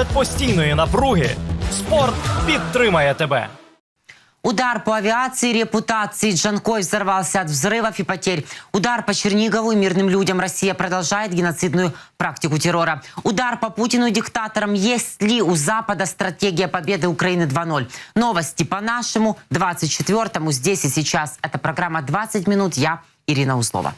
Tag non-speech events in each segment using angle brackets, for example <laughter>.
Серед постійної напруги спорт підтримає тебе. Удар по авиации и репутации Джанкой взорвался от взрывов и потерь. Удар по Чернигову и мирным людям. Россия продолжает геноцидную практику террора. Удар по Путину и диктаторам. Есть ли у Запада стратегия победы Украины 2.0? Новости по-нашему 24-му здесь и сейчас. Это программа «20 минут». Я Ирина Узлова.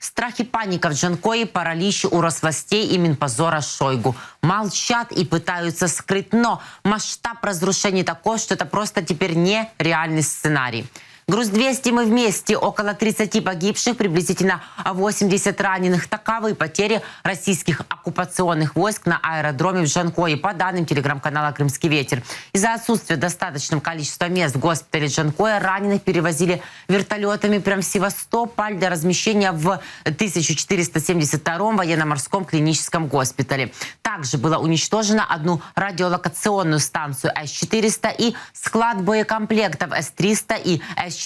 Страх и паника в Джанкое, паралич у Росвластей и Минпозора Шойгу. Молчат и пытаются скрыть, но масштаб разрушений такой, что это просто теперь нереальный сценарий. Груз-200 мы вместе. Около 30 погибших, приблизительно 80 раненых. Таковы потери российских оккупационных войск на аэродроме в Джанкое, по данным телеграм-канала «Крымский ветер». Из-за отсутствия достаточного количества мест в госпитале Джанкоя раненых перевозили вертолетами прямо в Севастополь для размещения в 1472-м военно-морском клиническом госпитале. Также было уничтожено одну радиолокационную станцию С-400 и склад боекомплектов С-300 и С-400,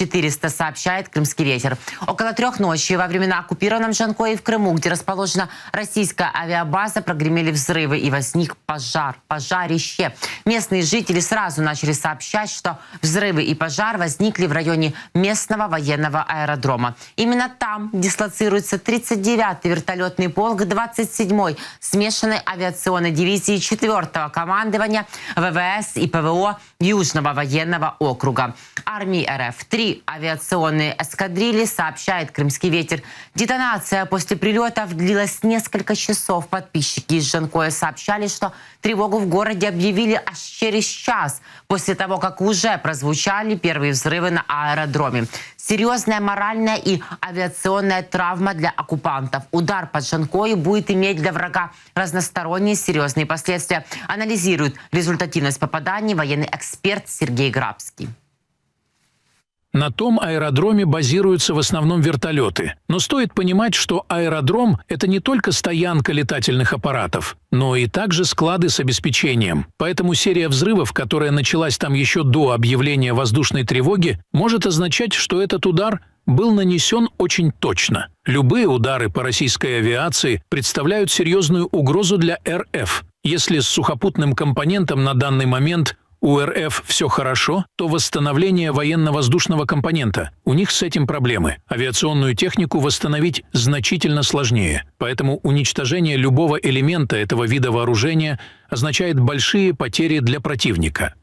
сообщает «Крымский ветер». Около трех ночи во времена оккупированном Жанкое в Крыму, где расположена российская авиабаза, прогремели взрывы и возник пожар, пожарище. Местные жители сразу начали сообщать, что взрывы и пожар возникли в районе местного военного аэродрома. Именно там дислоцируется 39-й вертолетный полк 27-й смешанной авиационной дивизии 4-го командования ВВС и ПВО Южного военного округа. Армии РФ три авиационные эскадрильи, сообщает «Крымский ветер». Детонация после прилетов длилась несколько часов. Подписчики из Жанкоя сообщали, что тревогу в городе объявили аж через час после того, как уже прозвучали первые взрывы на аэродроме. Серьезная моральная и авиационная травма для оккупантов. Удар по Джанкою будет иметь для врага разносторонние серьезные последствия. Анализирует результативность попаданий военный эксперт Сергей Грабский. На том аэродроме базируются в основном вертолеты. Но стоит понимать, что аэродром – это не только стоянка летательных аппаратов, но и также склады с обеспечением. Поэтому серия взрывов, которая началась там еще до объявления воздушной тревоги, может означать, что этот удар был нанесен очень точно. Любые удары по российской авиации представляют серьезную угрозу для РФ. Если с сухопутным компонентом на данный момент у РФ все хорошо, то восстановление военно-воздушного компонента. У них с этим проблемы. Авиационную технику восстановить значительно сложнее. Поэтому уничтожение любого элемента этого вида вооружения означает большие потери для противника.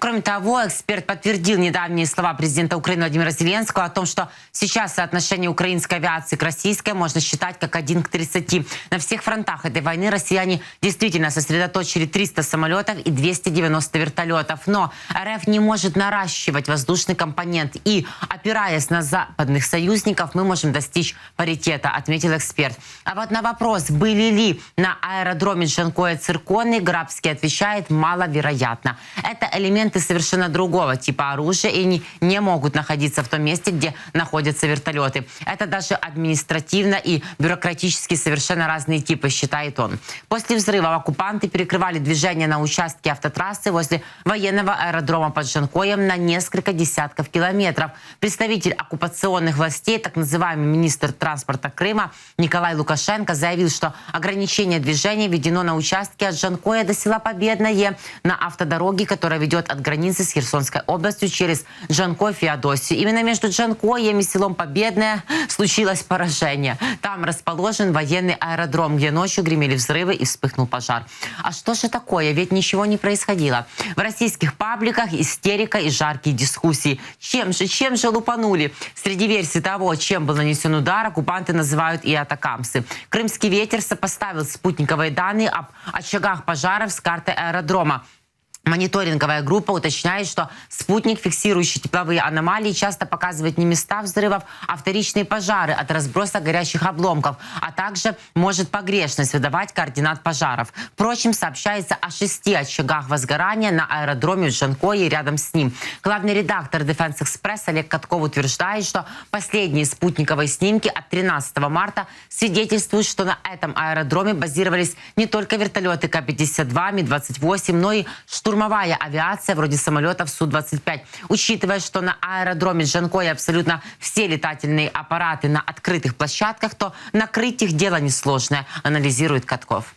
Кроме того, эксперт подтвердил недавние слова президента Украины Владимира Зеленского о том, что сейчас соотношение украинской авиации к российской можно считать как 1 к 30. На всех фронтах этой войны россияне действительно сосредоточили 300 самолетов и 290 вертолетов. Но РФ не может наращивать воздушный компонент. И, опираясь на западных союзников, мы можем достичь паритета, отметил эксперт. А вот на вопрос, были ли на аэродроме Джанкоя цирконы, Грабский отвечает, маловероятно. Это элемент элементы совершенно другого типа оружия и не, не могут находиться в том месте, где находятся вертолеты. Это даже административно и бюрократически совершенно разные типы, считает он. После взрыва оккупанты перекрывали движение на участке автотрассы возле военного аэродрома под Жанкоем на несколько десятков километров. Представитель оккупационных властей, так называемый министр транспорта Крыма Николай Лукашенко заявил, что ограничение движения введено на участке от Жанкоя до села Победное на автодороге, которая ведет от от границы с Херсонской областью через Джанко и Феодосию. Именно между Джанкоем и селом Победное случилось поражение. Там расположен военный аэродром, где ночью гремели взрывы и вспыхнул пожар. А что же такое? Ведь ничего не происходило. В российских пабликах истерика и жаркие дискуссии. Чем же, чем же лупанули? Среди версий того, чем был нанесен удар, оккупанты называют и атакамсы. Крымский ветер сопоставил спутниковые данные об очагах пожаров с картой аэродрома. Мониторинговая группа уточняет, что спутник, фиксирующий тепловые аномалии, часто показывает не места взрывов, а вторичные пожары от разброса горящих обломков, а также может погрешность выдавать координат пожаров. Впрочем, сообщается о шести очагах возгорания на аэродроме в Жанкое и рядом с ним. Главный редактор Defense Express Олег Катков утверждает, что последние спутниковые снимки от 13 марта свидетельствуют, что на этом аэродроме базировались не только вертолеты К-52, Ми-28, но и штурм штурмовая авиация вроде самолетов Су-25. Учитывая, что на аэродроме Джанкоя абсолютно все летательные аппараты на открытых площадках, то накрыть их дело несложное, анализирует Катков.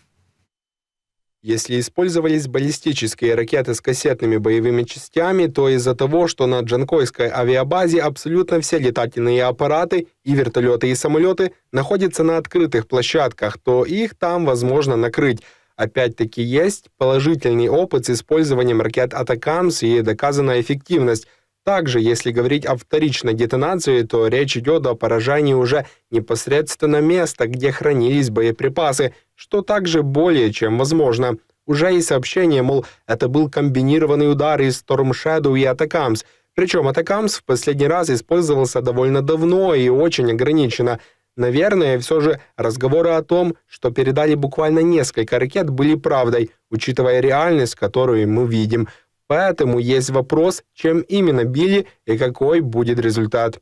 Если использовались баллистические ракеты с кассетными боевыми частями, то из-за того, что на Джанкойской авиабазе абсолютно все летательные аппараты и вертолеты и самолеты находятся на открытых площадках, то их там возможно накрыть. Опять-таки есть положительный опыт с использованием ракет «Атакамс» и доказанная эффективность. Также, если говорить о вторичной детонации, то речь идет о поражении уже непосредственно места, где хранились боеприпасы, что также более чем возможно. Уже есть сообщение, мол, это был комбинированный удар из Storm Shadow и Атакамс. Причем Атакамс в последний раз использовался довольно давно и очень ограниченно. Наверное, все же разговоры о том, что передали буквально несколько ракет, были правдой, учитывая реальность, которую мы видим. Поэтому есть вопрос, чем именно били и какой будет результат.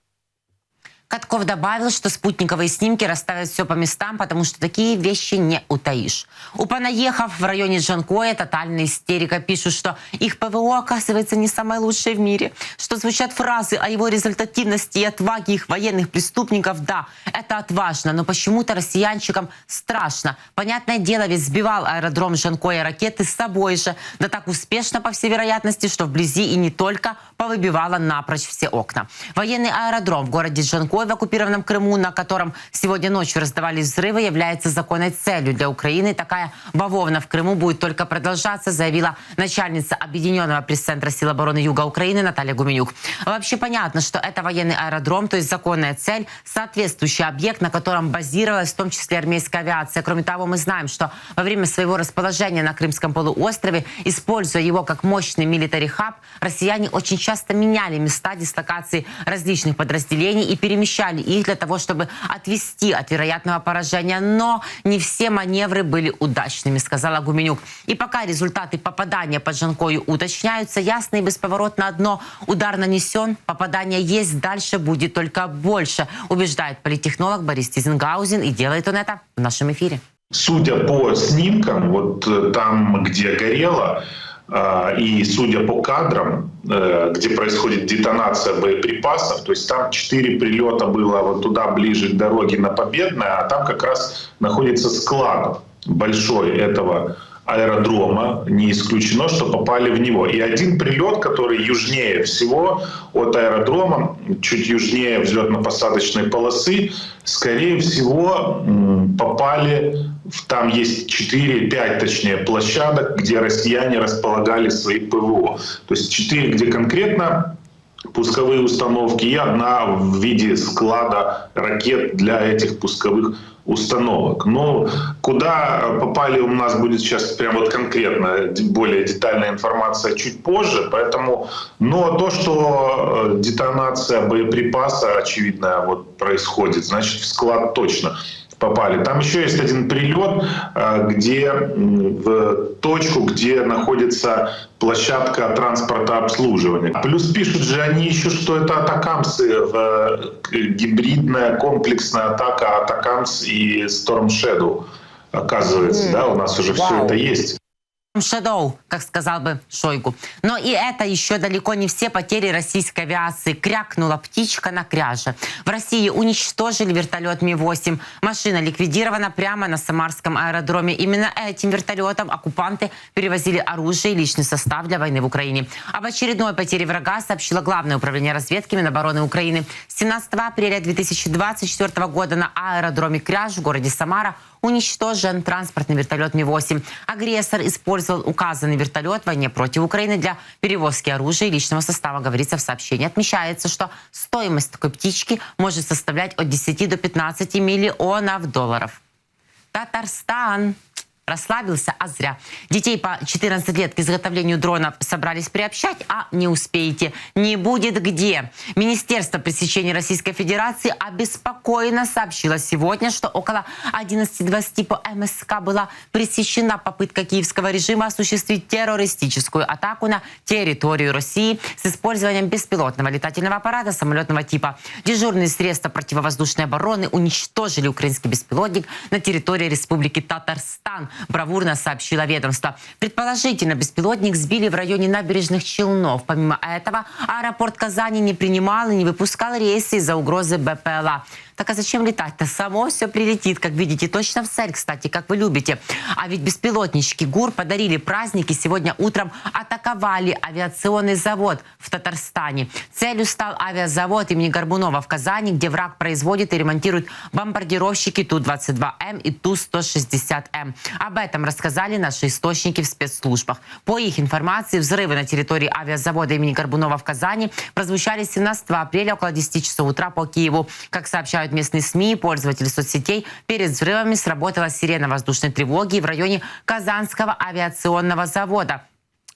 Катков добавил, что спутниковые снимки расставят все по местам, потому что такие вещи не утаишь. У понаехав в районе Джанкоя тотальная истерика. Пишут, что их ПВО оказывается не самое лучшее в мире. Что звучат фразы о его результативности и отваге их военных преступников. Да, это отважно, но почему-то россиянчикам страшно. Понятное дело, ведь сбивал аэродром Джанкоя ракеты с собой же. Да так успешно, по всей вероятности, что вблизи и не только повыбивало напрочь все окна. Военный аэродром в городе Джанкой в оккупированном Крыму, на котором сегодня ночью раздавались взрывы, является законной целью для Украины. Такая бавовна в Крыму будет только продолжаться, заявила начальница Объединенного пресс-центра сил обороны Юга Украины Наталья Гуменюк. Вообще понятно, что это военный аэродром, то есть законная цель, соответствующий объект, на котором базировалась в том числе армейская авиация. Кроме того, мы знаем, что во время своего расположения на Крымском полуострове, используя его как мощный милитари-хаб, россияне очень часто меняли места дислокации различных подразделений и перемещали их для того, чтобы отвести от вероятного поражения. Но не все маневры были удачными, сказала Гуменюк. И пока результаты попадания по Жанкою уточняются, ясно и бесповоротно одно. Удар нанесен, попадание есть, дальше будет только больше, убеждает политтехнолог Борис Тизенгаузен. И делает он это в нашем эфире. Судя по снимкам, вот э, там, где горело, и судя по кадрам, э, где происходит детонация боеприпасов, то есть там четыре прилета было вот туда ближе к дороге на Победное, а там как раз находится склад большой этого аэродрома, не исключено, что попали в него. И один прилет, который южнее всего от аэродрома, чуть южнее взлетно-посадочной полосы, скорее всего, попали там есть 4-5, точнее, площадок, где россияне располагали свои ПВО. То есть 4, где конкретно пусковые установки и одна в виде склада ракет для этих пусковых установок. Но куда попали у нас будет сейчас прям вот конкретно более детальная информация чуть позже, поэтому, но то, что э, детонация боеприпаса очевидно вот происходит, значит в склад точно попали. Там еще есть один прилет, э, где в точку, где находится площадка транспорта обслуживания. Плюс пишут же они еще, что это атакамсы, в гибридная комплексная атака атакамс и Storm Shadow. Оказывается, mm. да, у нас уже Вау. все это есть. Shadow, как сказал бы Шойгу. Но и это еще далеко не все потери российской авиации. Крякнула птичка на кряже. В России уничтожили вертолет Ми-8. Машина ликвидирована прямо на Самарском аэродроме. Именно этим вертолетом оккупанты перевозили оружие и личный состав для войны в Украине. Об очередной потере врага сообщило Главное управление разведки Минобороны Украины. 17 апреля 2024 года на аэродроме Кряж в городе Самара уничтожен транспортный вертолет Ми-8. Агрессор использовал указанный вертолет в войне против Украины для перевозки оружия и личного состава, говорится в сообщении. Отмечается, что стоимость такой птички может составлять от 10 до 15 миллионов долларов. Татарстан расслабился, а зря. Детей по 14 лет к изготовлению дронов собрались приобщать, а не успеете. Не будет где. Министерство пресечения Российской Федерации обеспокоенно сообщило сегодня, что около 11.20 по МСК была пресечена попытка киевского режима осуществить террористическую атаку на территорию России с использованием беспилотного летательного аппарата самолетного типа. Дежурные средства противовоздушной обороны уничтожили украинский беспилотник на территории Республики Татарстан. Бравурно сообщило ведомство. Предположительно, беспилотник сбили в районе набережных Челнов. Помимо этого, аэропорт Казани не принимал и не выпускал рейсы из-за угрозы БПЛА. Так а зачем летать-то? Само все прилетит, как видите, точно в цель, кстати, как вы любите. А ведь беспилотнички ГУР подарили праздники. Сегодня утром атаковали авиационный завод в Татарстане. Целью стал авиазавод имени Горбунова в Казани, где враг производит и ремонтирует бомбардировщики Ту-22М и Ту-160М. Об этом рассказали наши источники в спецслужбах. По их информации, взрывы на территории авиазавода имени Горбунова в Казани прозвучали 17 апреля около 10 часов утра по Киеву. Как сообщают местные СМИ и пользователи соцсетей, перед взрывами сработала сирена воздушной тревоги в районе Казанского авиационного завода.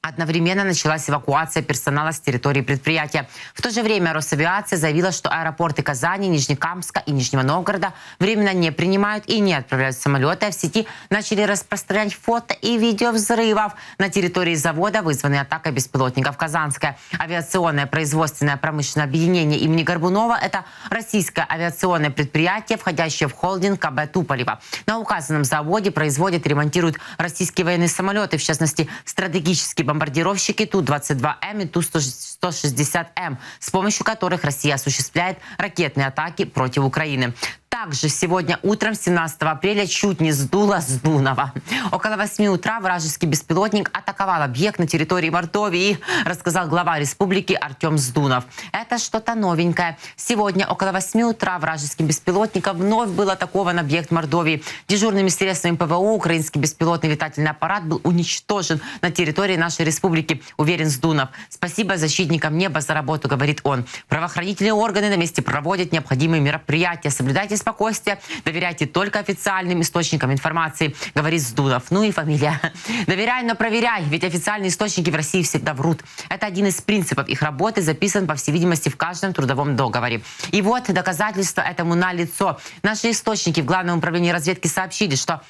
Одновременно началась эвакуация персонала с территории предприятия. В то же время Росавиация заявила, что аэропорты Казани, Нижнекамска и Нижнего Новгорода временно не принимают и не отправляют самолеты, а в сети начали распространять фото и видео взрывов на территории завода, вызванные атакой беспилотников. Казанское авиационное производственное промышленное объединение имени Горбунова – это российское авиационное предприятие, входящее в холдинг КБ Туполева. На указанном заводе производят и ремонтируют российские военные самолеты, в частности, стратегические бомбардировщики Ту-22М и Ту-160. 160М, эм, с помощью которых Россия осуществляет ракетные атаки против Украины. Также сегодня утром 17 апреля чуть не сдуло с Дунова. Около 8 утра вражеский беспилотник атаковал объект на территории Мордовии, рассказал глава республики Артем Сдунов. Это что-то новенькое. Сегодня около 8 утра вражеским беспилотником вновь был атакован объект Мордовии. Дежурными средствами ПВО украинский беспилотный летательный аппарат был уничтожен на территории нашей республики, уверен Сдунов. Спасибо защитникам неба за работу, говорит он. Правоохранительные органы на месте проводят необходимые мероприятия. Соблюдайте спокойствие, доверяйте только официальным источникам информации, говорит Сдунов. Ну и фамилия. <laughs> Доверяй, но проверяй, ведь официальные источники в России всегда врут. Это один из принципов их работы, записан, по всей видимости, в каждом трудовом договоре. И вот доказательства этому на лицо. Наши источники в Главном управлении разведки сообщили, что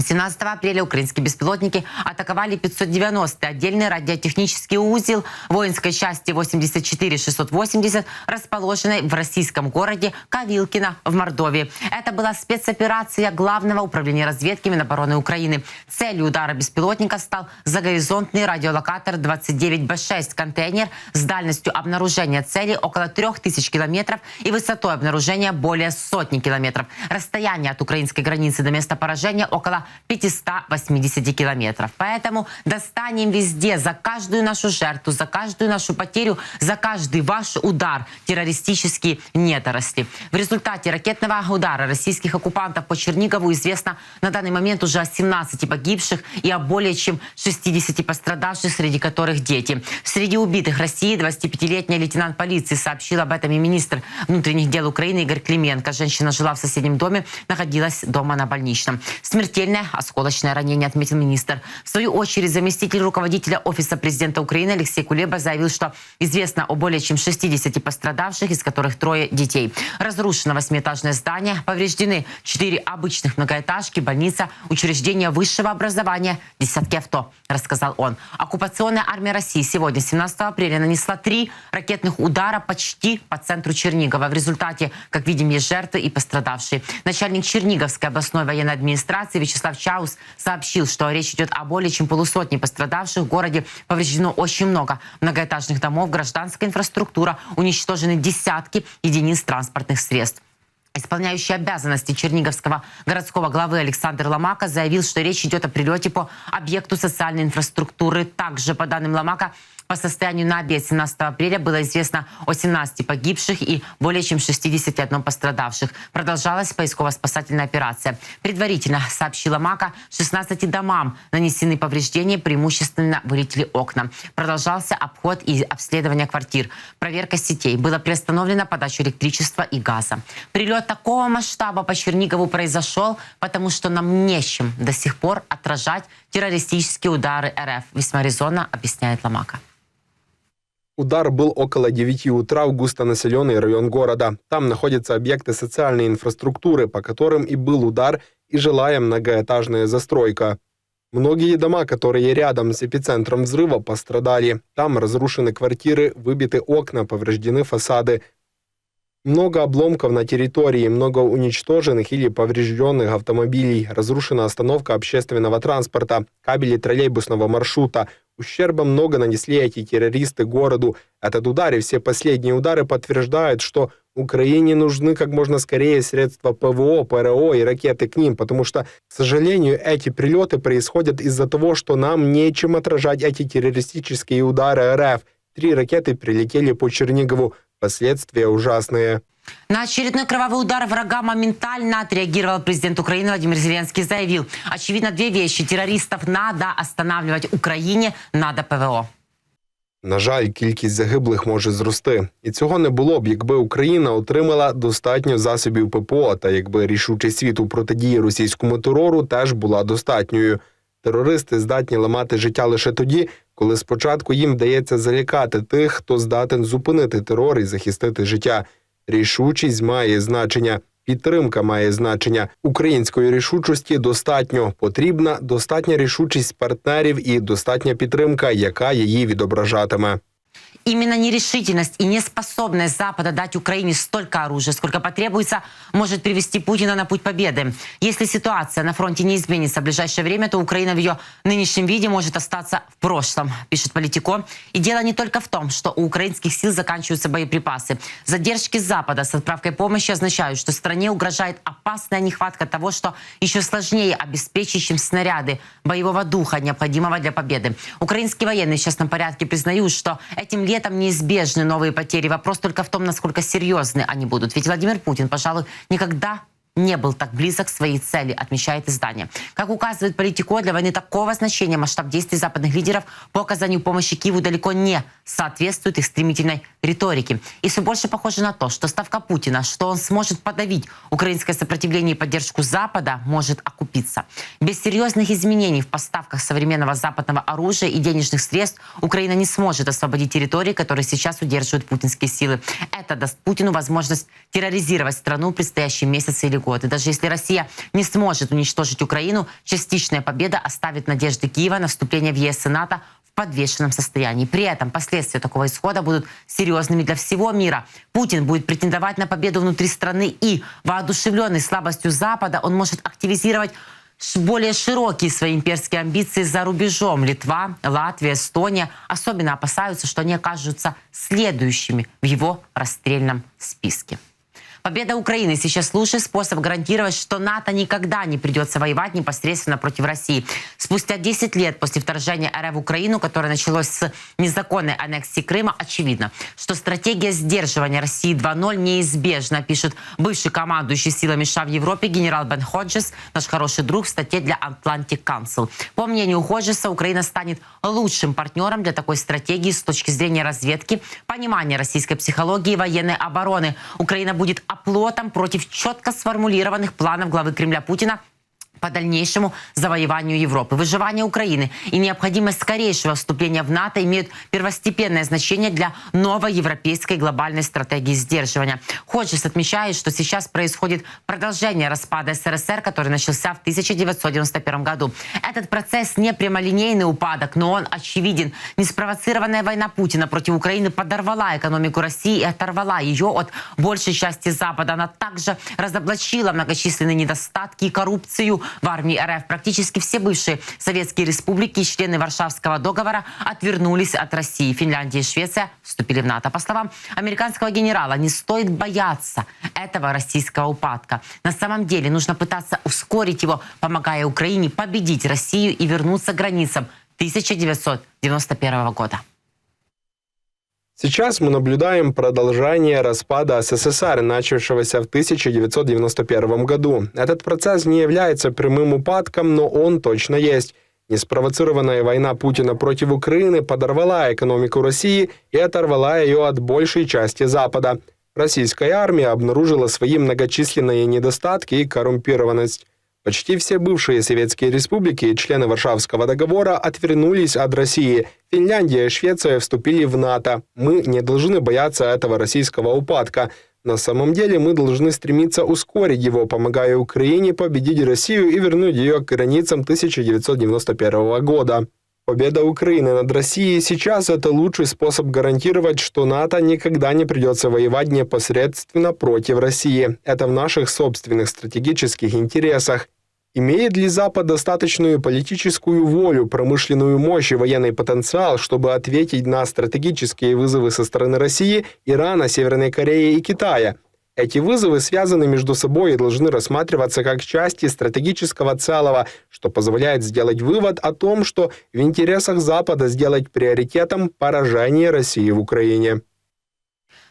17 апреля украинские беспилотники атаковали 590 отдельный радиотехнический узел воинской части 84-680, расположенной в российском городе Кавилкино в Мордовии. Это была спецоперация Главного управления разведки Минобороны Украины. Целью удара беспилотника стал загоризонтный радиолокатор 29Б6, контейнер с дальностью обнаружения цели около 3000 километров и высотой обнаружения более сотни километров. Расстояние от украинской границы до места поражения около 580 километров. Поэтому достанем везде за каждую нашу жертву, за каждую нашу потерю, за каждый ваш удар террористические недоросли. В результате ракетного удара российских оккупантов по Чернигову известно на данный момент уже о 17 погибших и о более чем 60 пострадавших, среди которых дети. Среди убитых России 25-летняя лейтенант полиции сообщил об этом и министр внутренних дел Украины Игорь Клименко. Женщина жила в соседнем доме, находилась дома на больничном. Смертельная Сильное осколочное ранение, отметил министр. В свою очередь, заместитель руководителя Офиса президента Украины Алексей Кулеба заявил, что известно о более чем 60 пострадавших, из которых трое детей. Разрушено восьмиэтажное здание, повреждены четыре обычных многоэтажки, больница, учреждения высшего образования, десятки авто, рассказал он. Оккупационная армия России сегодня, 17 апреля, нанесла три ракетных удара почти по центру Чернигова. В результате, как видим, есть жертвы и пострадавшие. Начальник Черниговской областной военной администрации Вячеслав Вячеслав Чаус сообщил, что речь идет о более чем полусотне пострадавших. В городе повреждено очень много многоэтажных домов, гражданская инфраструктура, уничтожены десятки единиц транспортных средств. Исполняющий обязанности Черниговского городского главы Александр Ломака заявил, что речь идет о прилете по объекту социальной инфраструктуры. Также, по данным Ломака, по состоянию на обед 17 апреля было известно о 17 погибших и более чем 61 пострадавших. Продолжалась поисково-спасательная операция. Предварительно, сообщила МАКа, 16 домам нанесены повреждения, преимущественно вылетели окна. Продолжался обход и обследование квартир. Проверка сетей. Было приостановлена подача электричества и газа. Прилет такого масштаба по Чернигову произошел, потому что нам нечем до сих пор отражать террористические удары РФ. Весьма резонно объясняет Ламака. Удар был около 9 утра в густонаселенный район города. Там находятся объекты социальной инфраструктуры, по которым и был удар, и жилая многоэтажная застройка. Многие дома, которые рядом с эпицентром взрыва, пострадали. Там разрушены квартиры, выбиты окна, повреждены фасады. Много обломков на территории, много уничтоженных или поврежденных автомобилей, разрушена остановка общественного транспорта, кабели троллейбусного маршрута. Ущерба много нанесли эти террористы городу. Этот удар и все последние удары подтверждают, что Украине нужны как можно скорее средства ПВО, ПРО и ракеты к ним, потому что, к сожалению, эти прилеты происходят из-за того, что нам нечем отражать эти террористические удары РФ. Три ракеты прилетели по Чернигову. Последствия ужасные. На очередной кровавый удар врага моментально отреагировал президент Украины Владимир Зеленский. Заявил, очевидно, две вещи. Террористов надо останавливать Украине, надо ПВО. На жаль, кількість загиблих може зрости, і цього не було б, якби Україна отримала достатньо засобів ППО, та якби рішучість світу протидії російському терору теж була достатньою. Терористи здатні ламати життя лише тоді, коли спочатку їм вдається залякати тих, хто здатен зупинити терор і захистити життя. Рішучість має значення. Підтримка має значення. Української рішучості достатньо. Потрібна достатня рішучість партнерів і достатня підтримка, яка її відображатиме. Именно нерешительность и неспособность Запада дать Украине столько оружия, сколько потребуется, может привести Путина на путь победы. Если ситуация на фронте не изменится в ближайшее время, то Украина в ее нынешнем виде может остаться в прошлом, пишет Политико. И дело не только в том, что у украинских сил заканчиваются боеприпасы. Задержки Запада с отправкой помощи означают, что стране угрожает опасная нехватка того, что еще сложнее обеспечить, чем снаряды боевого духа, необходимого для победы. Украинские военные в частном порядке признают, что этим летом неизбежны новые потери. Вопрос только в том, насколько серьезны они будут. Ведь Владимир Путин, пожалуй, никогда не был так близок к своей цели, отмечает издание. Как указывает Политико, для войны такого значения масштаб действий западных лидеров по оказанию помощи Киеву далеко не соответствует их стремительной риторике. И все больше похоже на то, что ставка Путина, что он сможет подавить украинское сопротивление и поддержку Запада, может окупиться. Без серьезных изменений в поставках современного западного оружия и денежных средств Украина не сможет освободить территории, которые сейчас удерживают путинские силы. Это даст Путину возможность терроризировать страну в предстоящие месяцы или. Даже если Россия не сможет уничтожить Украину, частичная победа оставит надежды Киева на вступление в ЕС и НАТО в подвешенном состоянии. При этом последствия такого исхода будут серьезными для всего мира. Путин будет претендовать на победу внутри страны и, воодушевленный слабостью Запада, он может активизировать более широкие свои имперские амбиции за рубежом. Литва, Латвия, Эстония особенно опасаются, что они окажутся следующими в его расстрельном списке. Победа Украины сейчас лучший способ гарантировать, что НАТО никогда не придется воевать непосредственно против России. Спустя 10 лет после вторжения РФ в Украину, которое началось с незаконной аннексии Крыма, очевидно, что стратегия сдерживания России 2.0 неизбежна, пишет бывший командующий силами США в Европе генерал Бен Ходжес, наш хороший друг в статье для Atlantic Council. По мнению Ходжеса, Украина станет лучшим партнером для такой стратегии с точки зрения разведки, понимания российской психологии и военной обороны. Украина будет оплотом против четко сформулированных планов главы Кремля Путина по дальнейшему завоеванию Европы. Выживание Украины и необходимость скорейшего вступления в НАТО имеют первостепенное значение для новой европейской глобальной стратегии сдерживания. Ходжес отмечает, что сейчас происходит продолжение распада СССР, который начался в 1991 году. Этот процесс не прямолинейный упадок, но он очевиден. Неспровоцированная война Путина против Украины подорвала экономику России и оторвала ее от большей части Запада. Она также разоблачила многочисленные недостатки и коррупцию в армии РФ. Практически все бывшие советские республики и члены Варшавского договора отвернулись от России. Финляндия и Швеция вступили в НАТО. По словам американского генерала, не стоит бояться этого российского упадка. На самом деле нужно пытаться ускорить его, помогая Украине победить Россию и вернуться к границам 1991 года. Сейчас мы наблюдаем продолжение распада СССР, начавшегося в 1991 году. Этот процесс не является прямым упадком, но он точно есть. Неспровоцированная война Путина против Украины подорвала экономику России и оторвала ее от большей части Запада. Российская армия обнаружила свои многочисленные недостатки и коррумпированность. Почти все бывшие советские республики члены Варшавского договора отвернулись от России. Финляндия и Швеция вступили в НАТО. Мы не должны бояться этого российского упадка. На самом деле мы должны стремиться ускорить его, помогая Украине победить Россию и вернуть ее к границам 1991 года. Победа Украины над Россией сейчас – это лучший способ гарантировать, что НАТО никогда не придется воевать непосредственно против России. Это в наших собственных стратегических интересах. Имеет ли Запад достаточную политическую волю, промышленную мощь и военный потенциал, чтобы ответить на стратегические вызовы со стороны России, Ирана, Северной Кореи и Китая? Эти вызовы связаны между собой и должны рассматриваться как части стратегического целого, что позволяет сделать вывод о том, что в интересах Запада сделать приоритетом поражение России в Украине.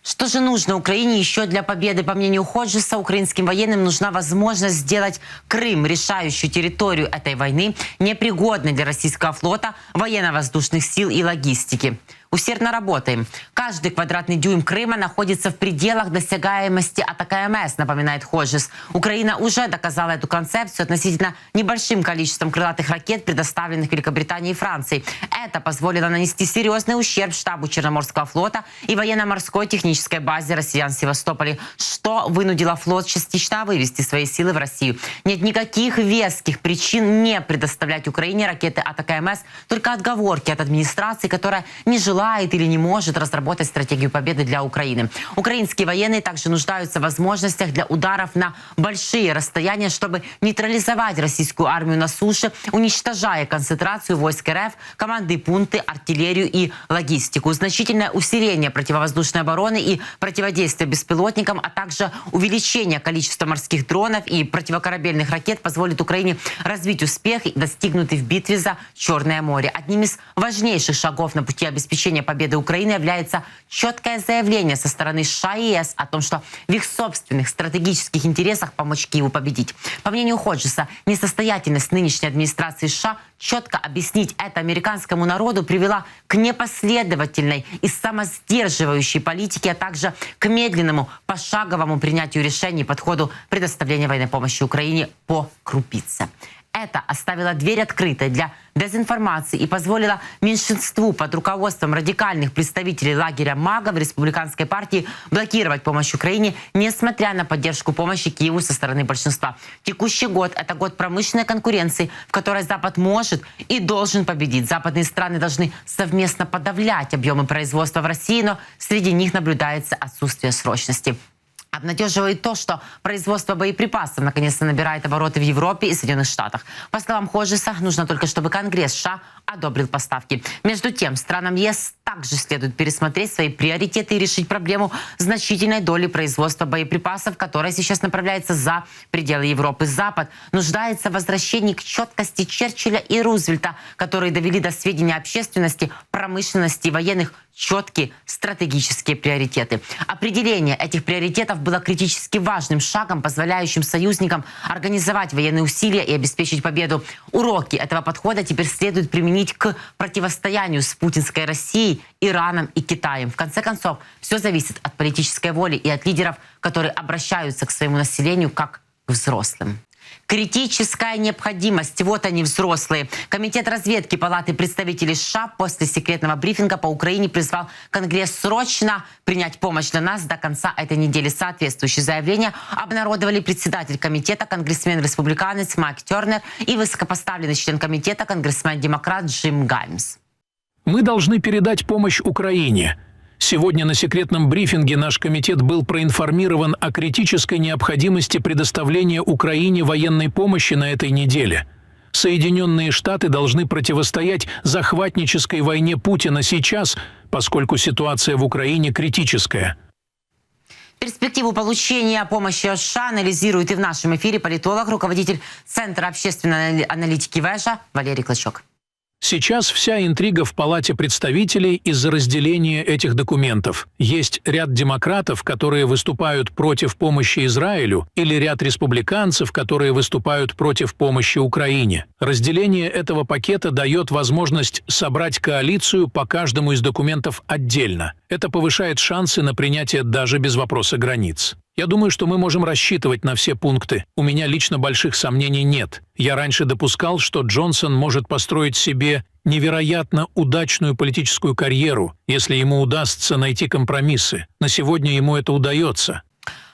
Что же нужно Украине еще для победы? По мнению Ходжеса, украинским военным нужна возможность сделать Крым, решающую территорию этой войны, непригодной для российского флота, военно-воздушных сил и логистики. Усердно работаем. Каждый квадратный дюйм Крыма находится в пределах досягаемости от АКМС, напоминает Ходжес. Украина уже доказала эту концепцию относительно небольшим количеством крылатых ракет, предоставленных Великобританией и Францией. Это позволило нанести серьезный ущерб штабу Черноморского флота и военно-морской технической базе россиян в Севастополе, что вынудило флот частично вывести свои силы в Россию. Нет никаких веских причин не предоставлять Украине ракеты от АКМС, только отговорки от администрации, которая не желает желает или не может разработать стратегию победы для Украины. Украинские военные также нуждаются в возможностях для ударов на большие расстояния, чтобы нейтрализовать российскую армию на суше, уничтожая концентрацию войск РФ, команды пункты, артиллерию и логистику. Значительное усиление противовоздушной обороны и противодействия беспилотникам, а также увеличение количества морских дронов и противокорабельных ракет позволит Украине развить успех, достигнутый в битве за Черное море. Одним из важнейших шагов на пути обеспечения обеспечения победы Украины является четкое заявление со стороны США и ЕС о том, что в их собственных стратегических интересах помочь Киеву победить. По мнению Ходжеса, несостоятельность нынешней администрации США четко объяснить это американскому народу привела к непоследовательной и самосдерживающей политике, а также к медленному пошаговому принятию решений подходу предоставления военной помощи Украине по крупице. Это оставило дверь открытой для дезинформации и позволило меньшинству под руководством радикальных представителей лагеря МАГА в республиканской партии блокировать помощь Украине, несмотря на поддержку помощи Киеву со стороны большинства. Текущий год – это год промышленной конкуренции, в которой Запад может и должен победить. Западные страны должны совместно подавлять объемы производства в России, но среди них наблюдается отсутствие срочности. Обнадеживает то, что производство боеприпасов наконец-то набирает обороты в Европе и Соединенных Штатах. По словам Ходжеса, нужно только, чтобы Конгресс США одобрил поставки. Между тем, странам ЕС также следует пересмотреть свои приоритеты и решить проблему значительной доли производства боеприпасов, которая сейчас направляется за пределы Европы. Запад нуждается в возвращении к четкости Черчилля и Рузвельта, которые довели до сведения общественности, промышленности и военных четкие стратегические приоритеты. Определение этих приоритетов было критически важным шагом, позволяющим союзникам организовать военные усилия и обеспечить победу. Уроки этого подхода теперь следует применить к противостоянию с путинской Россией, Ираном и Китаем. В конце концов, все зависит от политической воли и от лидеров, которые обращаются к своему населению как к взрослым. Критическая необходимость. Вот они, взрослые. Комитет разведки Палаты представителей США после секретного брифинга по Украине призвал Конгресс срочно принять помощь для нас до конца этой недели. Соответствующее заявление обнародовали председатель комитета, конгрессмен-республиканец Майк Тернер и высокопоставленный член комитета, конгрессмен-демократ Джим Гаймс. Мы должны передать помощь Украине – Сегодня на секретном брифинге наш комитет был проинформирован о критической необходимости предоставления Украине военной помощи на этой неделе. Соединенные Штаты должны противостоять захватнической войне Путина сейчас, поскольку ситуация в Украине критическая. Перспективу получения помощи США анализирует и в нашем эфире политолог, руководитель Центра общественной аналитики ВЭШа Валерий Клочок. Сейчас вся интрига в Палате представителей из-за разделения этих документов. Есть ряд демократов, которые выступают против помощи Израилю, или ряд республиканцев, которые выступают против помощи Украине. Разделение этого пакета дает возможность собрать коалицию по каждому из документов отдельно. Это повышает шансы на принятие даже без вопроса границ. Я думаю, что мы можем рассчитывать на все пункты. У меня лично больших сомнений нет. Я раньше допускал, что Джонсон может построить себе невероятно удачную политическую карьеру, если ему удастся найти компромиссы. На сегодня ему это удается.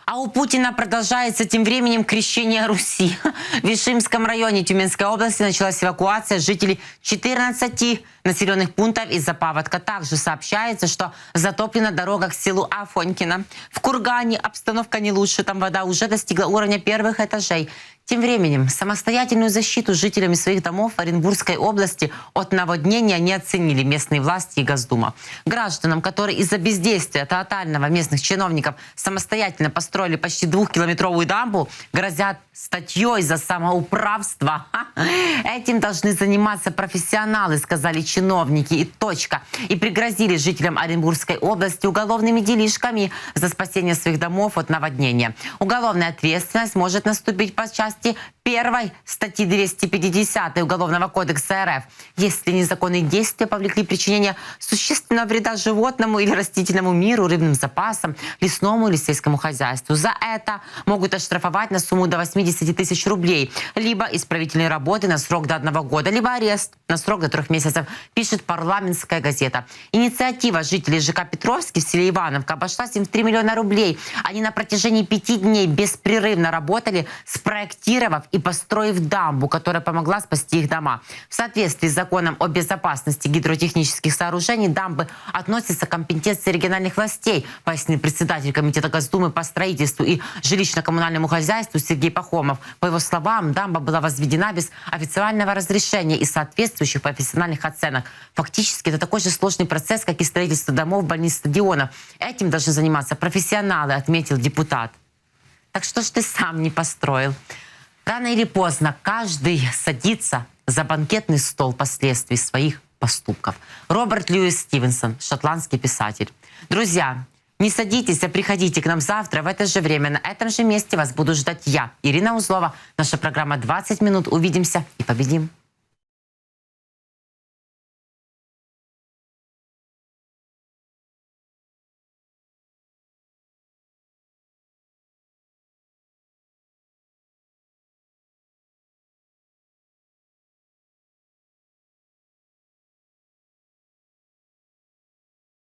А у Путина продолжается тем временем крещение Руси. В Ишимском районе Тюменской области началась эвакуация жителей 14 населенных пунктов из-за паводка. Также сообщается, что затоплена дорога к селу Афонькино. В Кургане обстановка не лучше, там вода уже достигла уровня первых этажей. Тем временем самостоятельную защиту жителями своих домов в Оренбургской области от наводнения не оценили местные власти и Госдума. Гражданам, которые из-за бездействия тотального местных чиновников самостоятельно построили почти двухкилометровую дамбу, грозят статьей за самоуправство. Этим должны заниматься профессионалы, сказали чиновники и точка. И пригрозили жителям Оренбургской области уголовными делишками за спасение своих домов от наводнения. Уголовная ответственность может наступить по части власти первой статьи 250 Уголовного кодекса РФ, если незаконные действия повлекли причинение существенного вреда животному или растительному миру, рыбным запасам, лесному или сельскому хозяйству. За это могут оштрафовать на сумму до 80 тысяч рублей, либо исправительные работы на срок до одного года, либо арест на срок до трех месяцев, пишет парламентская газета. Инициатива жителей ЖК Петровский в селе Ивановка обошлась им в 3 миллиона рублей. Они на протяжении пяти дней беспрерывно работали, спроектировав и построив дамбу, которая помогла спасти их дома. В соответствии с законом о безопасности гидротехнических сооружений дамбы относятся к компетенции региональных властей, пояснил председатель Комитета Госдумы по строительству и жилищно-коммунальному хозяйству Сергей Пахомов. По его словам, дамба была возведена без официального разрешения и соответствующих профессиональных оценок. Фактически это такой же сложный процесс, как и строительство домов, больниц, стадионов. Этим должны заниматься профессионалы, отметил депутат. Так что ж ты сам не построил? Рано или поздно каждый садится за банкетный стол последствий своих поступков. Роберт Льюис Стивенсон, шотландский писатель. Друзья, не садитесь, а приходите к нам завтра в это же время. На этом же месте вас буду ждать я, Ирина Узлова. Наша программа «20 минут». Увидимся и победим.